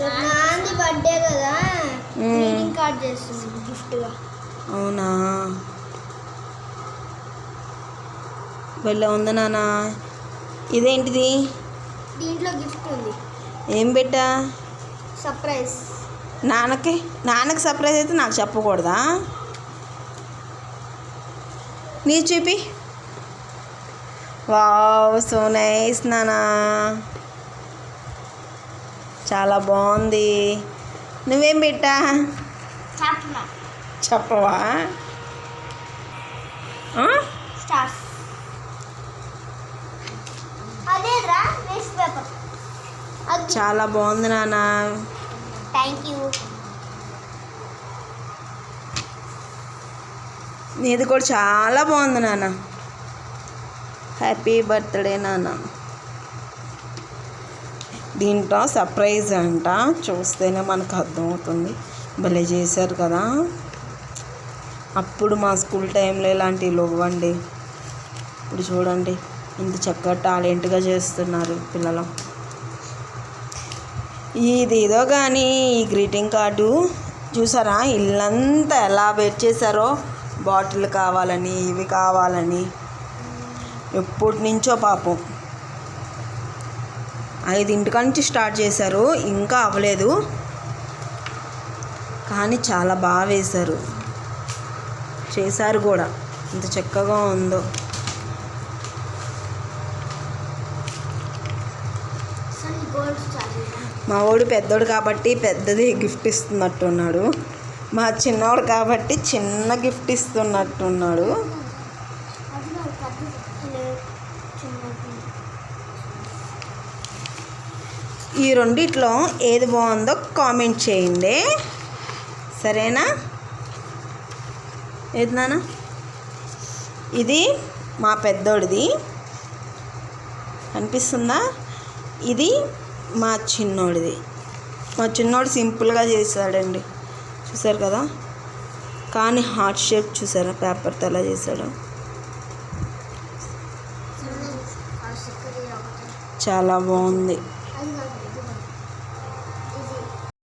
నాంది బర్త్డే కదా. మ్మ్. Greeting card చేస్తుంది గిఫ్ట్గా అవునా? వెళ్ళ ఉంది నాన్న. ఇదేంటిది? దీంట్లో గిఫ్ట్ ఉంది. ఏం పెట్టా? సర్ప్రైజ్ నాన్నకి నాన్నకి సర్ప్రైజ్ అయితే నాకు చెప్పకూడదా? నీ చూపి. వావ్ సో నైస్ నానా చాలా బాగుంది. నువ్వేం పెట్టా? చెప్పవా? చాలా బాగుంది నాన్న. Thank you. నీది కూడా చాలా బాగుంది నాన్న. హ్యాపీ బర్త్డే నాన్న. దీంట్లో సర్ప్రైజ్ అంట. చూస్తేనే మనకు అర్థమవుతుంది. భలే చేశారు కదా. అప్పుడు మా స్కూల్ టైంలో ఇలాంటివి ఇవ్వండి ఇప్పుడు చూడండి ఇంత చక్కగా టాలెంట్గా చేస్తున్నారు పిల్లలు. ఇదేదో కానీ ఈ గ్రీటింగ్ కార్డు చూసారా? ఇల్లంతా ఎలా వెయిట్ చేశారో? బాటిల్ కావాలని ఇవి కావాలని. ఎప్పటి నుంచో పాపం. ఐదింటికా నుంచి స్టార్ట్ చేశారు. ఇంకా అవ్వలేదు. కానీ చాలా బాగా వేశారు. చేశారు కూడా. ఇంత చక్కగా ఉందో. మా వాడు పెద్దోడు కాబట్టి పెద్దది గిఫ్ట్ ఇస్తున్నట్టున్నాడు. మా చిన్నవాడు కాబట్టి చిన్న గిఫ్ట్ ఇస్తున్నట్టున్నాడు. ఈ రెండిట్లో ఏది బాగుందో కామెంట్ చేయండి. సరేనా? ఏది నాన్న? ఇది మా పెద్దోడిది. అనిపిస్తుందా ఇది మా చిన్నోడిది. మా చిన్నోడు సింపుల్గా చేశాడండి. చూసారు కదా? కానీ హార్ట్ షేప్ చూసారా? పేపర్తో ఎలా చేశాడు? చాలా బాగుంది.